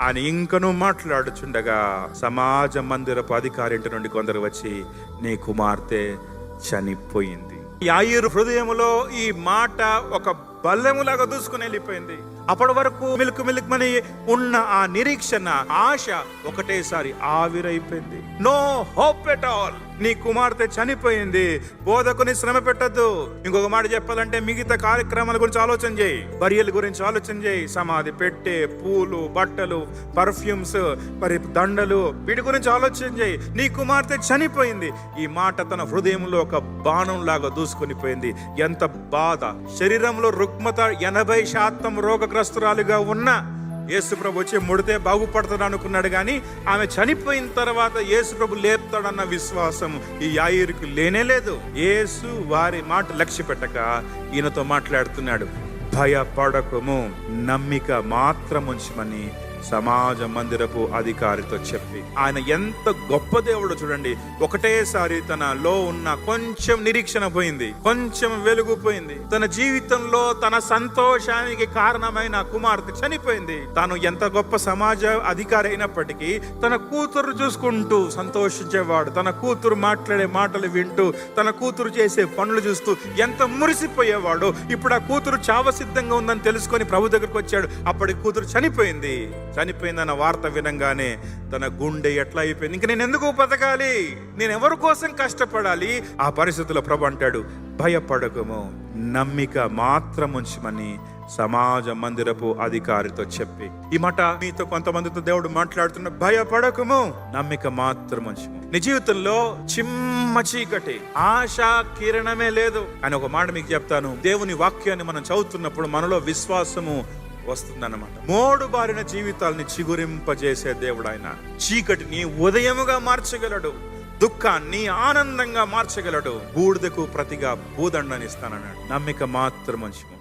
ఆయన ఇంకనూ మాట్లాడుచుండగా సమాజ మందిరపు అధికారి ఇంటి నుండి కొందరు వచ్చి నీ కుమార్తె చనిపోయింది. యాయిరు హృదయంలో ఈ మాట ఒక బల్లెములాగా దూసుకుని వెళ్ళిపోయింది. అప్పటి వరకు మిలుకు మిలుకుమని ఉన్న ఆ నిరీక్షణ ఆశ ఒకటేసారి ఆవిరైపోయింది. No hope at all. నీ కుమార్తె చనిపోయింది. బోధకుని శ్రమ పెట్టద్దు. ఇంకొక మాట చెప్పాలంటే మిగతా కార్యక్రమాల గురించి ఆలోచన చేయి. బరియల గురించి ఆలోచన చేయి. సమాధి పెట్టే పూలు బట్టలు పర్ఫ్యూమ్స్ మరి దండలు వీటి గురించి ఆలోచన చేయి. నీ కుమార్తె చనిపోయింది. ఈ మాట తన హృదయంలో ఒక బాణం లాగా దూసుకొని పోయింది. ఎంత బాధ. శరీరంలో రుక్ రుగ్మత ఎనభై శాతం రోగగ్రస్తురాలుగా ఉన్న యేసుప్రభు వచ్చి ముడితే బాగుపడతాడు అనుకున్నాడు కానీ ఆమె చనిపోయిన తర్వాత యేసుప్రభు లేపుతాడన్న విశ్వాసం ఈ యాయిరికి లేనే లేదు. యేసు వారి మాట లక్ష్య పెట్టక ఈయనతో మాట్లాడుతున్నాడు. భయపడకము నమ్మిక మాత్రం ఉంచమని సమాజ మందిరపు అధికారితో చెప్పి ఆయన ఎంత గొప్ప దేవుడు చూడండి. ఒకటేసారి తనలో ఉన్న కొంచెం నిరీక్షణ పోయింది. కొంచెం వెలుగు పోయింది. తన జీవితంలో తన సంతోషానికి కారణమైన కుమార్తె చనిపోయింది. తాను ఎంత గొప్ప సమాజ అధికారి అయినప్పటికీ తన కూతురు చూసుకుంటూ సంతోషించేవాడు తన కూతురు మాట్లాడే మాటలు వింటూ తన కూతురు చేసే పనులు చూస్తూ ఎంత మురిసిపోయేవాడు. ఇప్పుడు ఆ కూతురు చావ సిద్ధంగా ఉందని తెలుసుకొని ప్రభు దగ్గరకు వచ్చాడు. అప్పటి కూతురు చనిపోయింది. చనిపోయిందన్న వార్త వినంగానే తన గుండె ఎట్లా అయిపోయింది? ఇంక నేను ఎందుకు బతకాలి? నేను ఎవరి కోసం కష్టపడాలి? ఆ పరిస్థితుల్లో ప్రభు అంటాడు భయపడకము నమ్మిక మాత్రం ఉంచమని సమాజ మందిరపు అధికారితో చెప్పి. ఈ మాట మీతో కొంతమందితో దేవుడు మాట్లాడుతున్న భయపడకము నమ్మిక మాత్రం ఉంచము నీ జీవితంలో చిమ్మ చీకటి ఆశా కిరణమే లేదు. అని ఒక మాట మీకు చెప్తాను. దేవుని వాక్యాన్ని మనం చదువుతున్నప్పుడు మనలో విశ్వాసము వస్తుందన్నమాట. మోడు బారిన జీవితాల్ని చిగురింపజేసే దేవుడు ఆయన చీకటిని ఉదయముగా మార్చగలడు. దుఃఖాన్ని ఆనందంగా మార్చగలడు. బూడిదకు ప్రతిగా భూదండనిస్తానన్నాడు. నమ్మిక మాత్రం మంచి